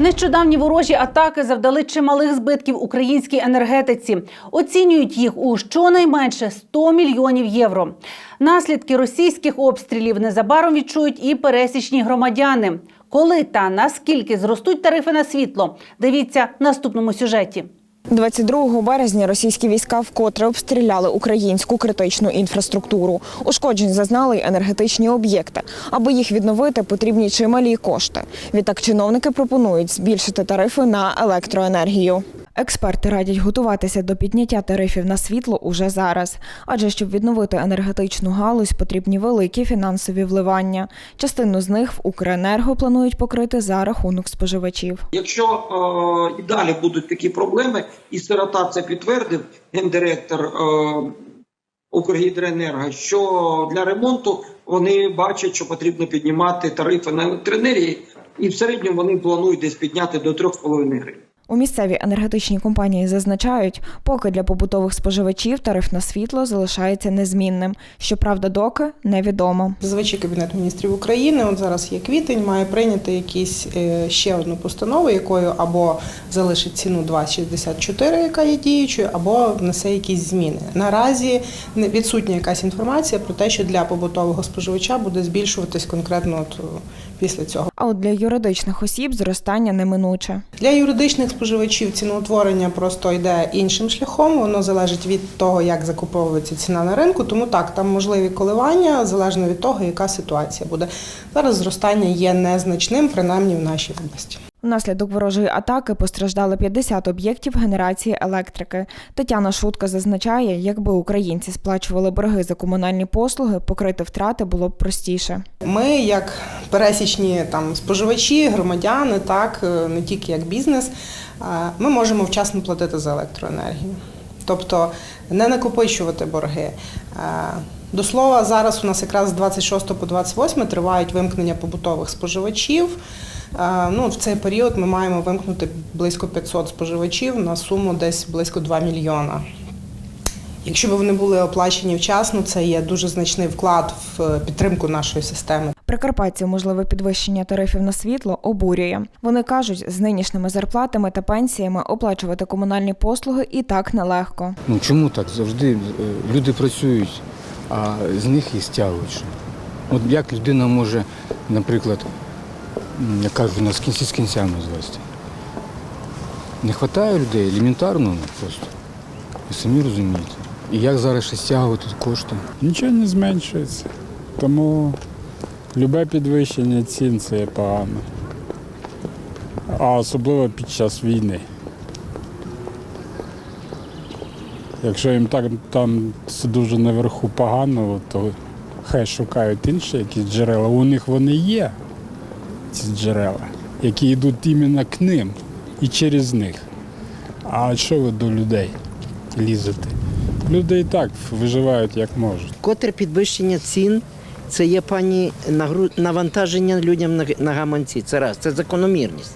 Нещодавні ворожі атаки завдали чималих збитків українській енергетиці. Оцінюють їх у щонайменше 100 мільйонів євро. Наслідки російських обстрілів незабаром відчують і пересічні громадяни. Коли та наскільки зростуть тарифи на світло? Дивіться в наступному сюжеті. 22 березня російські війська вкотре обстріляли українську критичну інфраструктуру. Ушкоджень зазнали й енергетичні об'єкти. Аби їх відновити, потрібні чималі кошти. Відтак чиновники пропонують збільшити тарифи на електроенергію. Експерти радять готуватися до підняття тарифів на світло уже зараз, адже щоб відновити енергетичну галузь, потрібні великі фінансові вливання. Частину з них в Укренерго планують покрити за рахунок споживачів. Якщо е, і далі будуть такі проблеми, і сирота це підтвердив гендиректор е, Укргідроенерго, що для ремонту вони бачать, що потрібно піднімати тарифи на електроенергії, і в середньому вони планують десь підняти до 3,5 гривень. У місцевій енергетичній компанії зазначають, поки для побутових споживачів тариф на світло залишається незмінним. Щоправда, доки невідомо. Зазвичай Кабінет міністрів України, от зараз є квітень, має прийняти якісь е, ще одну постанову, якою або залишить ціну 2,64, яка є діючою, або внесе якісь зміни. Наразі відсутня якась інформація про те, що для побутового споживача буде збільшуватись конкретно от, після цього. А от для юридичних осіб зростання неминуче. Для юридичних споживачів ціноутворення просто йде іншим шляхом. Воно залежить від того, як закуповується ціна на ринку. Тому так, там можливі коливання залежно від того, яка ситуація буде. Зараз зростання є незначним, принаймні в нашій області. Внаслідок ворожої атаки постраждали 50 об'єктів генерації електрики. Тетяна Шутка зазначає, якби українці сплачували борги за комунальні послуги, покрити втрати було б простіше. Ми, як пересічні там споживачі, громадяни, так е, не тільки як бізнес, е, ми можемо вчасно платити за електроенергію, тобто не накопичувати борги. До слова, зараз у нас якраз з 26 по 28 тривають вимкнення побутових споживачів. Е, Ну, в цей період ми маємо вимкнути близько 500 споживачів на суму десь близько 2 мільйона. Якщо б вони були оплачені вчасно, це є дуже значний вклад в е, підтримку нашої системи. Прикарпатців можливе підвищення тарифів на світло обурює. Вони кажуть, з нинішніми зарплатами та пенсіями оплачувати комунальні послуги і так нелегко. Ну чому так? Завжди е, люди працюють, а з них і стягують. що. От як людина може, наприклад, яка ж вона з кінці з кінцями звести? Не вистачає людей елементарно ну, просто. Ви самі розумієте. І як зараз ще стягувати кошти? Нічого не зменшується. Тому любе підвищення цін це погано. А особливо під час війни. Якщо їм так там це дуже наверху погано, то хай шукають інші якісь джерела. У них вони є, ці джерела, які йдуть іменно к ним і через них. А що ви до людей лізете? Люди і так виживають як можуть. Котре підвищення цін це є пані навантаження людям на гаманці. Це раз, це закономірність.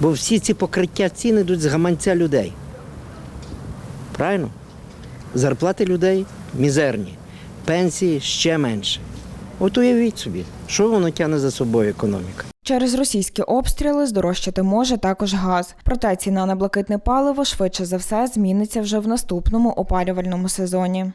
Бо всі ці покриття цін йдуть з гаманця людей. Правильно? Зарплати людей мізерні, пенсії ще менше. От уявіть собі, що воно тягне за собою економіка. Через російські обстріли здорожчати може також газ. Проте ціна на блакитне паливо швидше за все зміниться вже в наступному опалювальному сезоні.